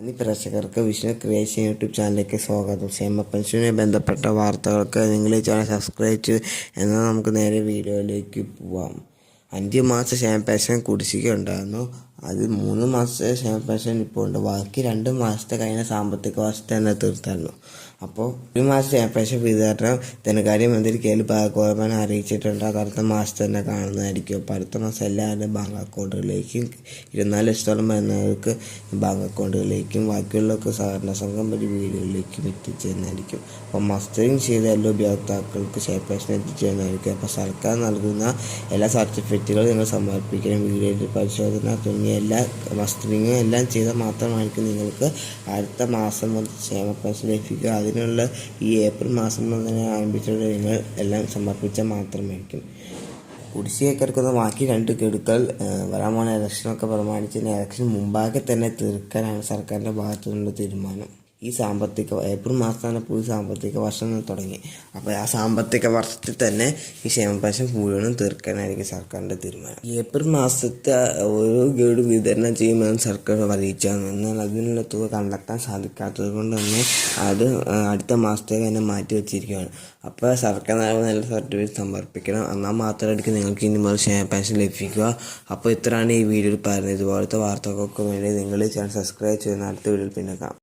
ഇനി പ്രേക്ഷകർക്ക് Vishnu creation YouTube ചാനലിലേക്ക് സ്വാഗതം. ക്ഷേമ പെൻഷനുമായി ബന്ധപ്പെട്ട വാർത്തകൾക്ക് നിങ്ങൾ ഈ ചാനൽ സബ്സ്ക്രൈബ് ചെയ്ത് എന്നാൽ നമുക്ക് നേരെ വീഡിയോയിലേക്ക് പോവാം. അഞ്ച് മാസം ക്ഷേമ പെൻഷൻ കുടിശ്ശിക ഉണ്ടായിരുന്നു. അത് മൂന്ന് മാസത്തെ ക്ഷേമ പെൻഷൻ ഇപ്പോൾ ഉണ്ട്. ബാക്കി രണ്ട് മാസത്തെ കഴിഞ്ഞ സാമ്പത്തിക വർഷത്തെ തന്നെ തീർത്തായിരുന്നു. അപ്പോൾ ഒരു മാസം ക്ഷേമ പെൻഷൻ വിതരണം ധനകാര്യമന്ത്രി കെ എൽ ഓർമ്മ അറിയിച്ചിട്ടുണ്ട്. അത് അടുത്ത മാസത്തെ തന്നെ കാണുന്നതായിരിക്കും. അപ്പോൾ അടുത്ത മാസം എല്ലാവരുടെയും ബാങ്ക് അക്കൗണ്ടുകളിലേക്കും ഇരുപത്തിനാല് ലക്ഷത്തോളം വരുന്നവർക്ക് ബാങ്ക് അക്കൗണ്ടുകളിലേക്കും ബാക്കിയുള്ളവർക്ക് സഹകരണ സംഘം വഴി വീടുകളിലേക്കും എത്തിച്ചേരുന്നതായിരിക്കും. അപ്പോൾ മസ്റ്ററിങ് ചെയ്ത എല്ലാ ഉപയോക്താക്കൾക്ക് ക്ഷേമ പെൻഷൻ എത്തിച്ചേരുന്നതായിരിക്കും. അപ്പോൾ സർക്കാർ നൽകുന്ന എല്ലാ സർട്ടിഫിക്കറ്റുകളും നിങ്ങൾ സമർപ്പിക്കണം. വീടിന്റെ പരിശോധന തുടങ്ങിയ എല്ലാ മസ്റ്ററിങ്ങും എല്ലാം ചെയ്താൽ മാത്രമായിരിക്കും നിങ്ങൾക്ക് അടുത്ത മാസം മുതൽ ക്ഷേമ പെൻഷൻ ലഭിക്കുക. അതിനുള്ള ഈ ഏപ്രിൽ മാസം മുതൽ തന്നെ ആരംഭിച്ചുള്ള നിങ്ങൾ എല്ലാം സമർപ്പിച്ചാൽ മാത്രമായിരിക്കും. കുടിശ്ശിക കിടക്കുന്ന ബാക്കി രണ്ട് ഏഹ്, വരാൻ പോകുന്ന ഇലക്ഷനൊക്കെ പ്രമാണിച്ച് ഇലക്ഷൻ മുമ്പാകെ തന്നെ തീർക്കാനാണ് സർക്കാരിന്റെ ഭാഗത്തു നിന്നുള്ള തീരുമാനം. ഈ സാമ്പത്തിക ഏപ്രിൽ മാസം പുതിയ സാമ്പത്തിക വർഷം തുടങ്ങി. അപ്പോൾ ആ സാമ്പത്തിക വർഷത്തിൽ തന്നെ ഈ ക്ഷേമ പെൻഷൻ മുഴുവനും തീർക്കാനായിരിക്കും സർക്കാരിന്റെ തീരുമാനം. ഏപ്രിൽ മാസത്തെ ഓരോ ഗഡു വിതരണം ചെയ്യുമെന്ന് സർക്കാർ അറിയിച്ചാണ്. എന്നാൽ അതിനുള്ള തുക കണ്ടെത്താൻ സാധിക്കാത്തത് കൊണ്ട് തന്നെ അത് അടുത്ത മാസത്തേക്ക് തന്നെ മാറ്റി വെച്ചിരിക്കുകയാണ്. അപ്പോൾ സർക്കാർ നല്ല സർട്ടിഫിക്കറ്റ് സമർപ്പിക്കണം. എന്നാൽ മാത്രമായിരിക്കും നിങ്ങൾക്ക് ഇനി മുതൽ ക്ഷേമ പെൻഷൻ ലഭിക്കുക. അപ്പോൾ ഇത്രയാണ് ഈ വീഡിയോയിൽ പറഞ്ഞത് ഇതുപോലത്തെ വാർത്തകൾക്ക് വേണ്ടി നിങ്ങൾ ചാനൽ സബ്സ്ക്രൈബ് ചെയ്യുന്ന അടുത്ത വീഡിയോയിൽ പിന്നെ കാണാം.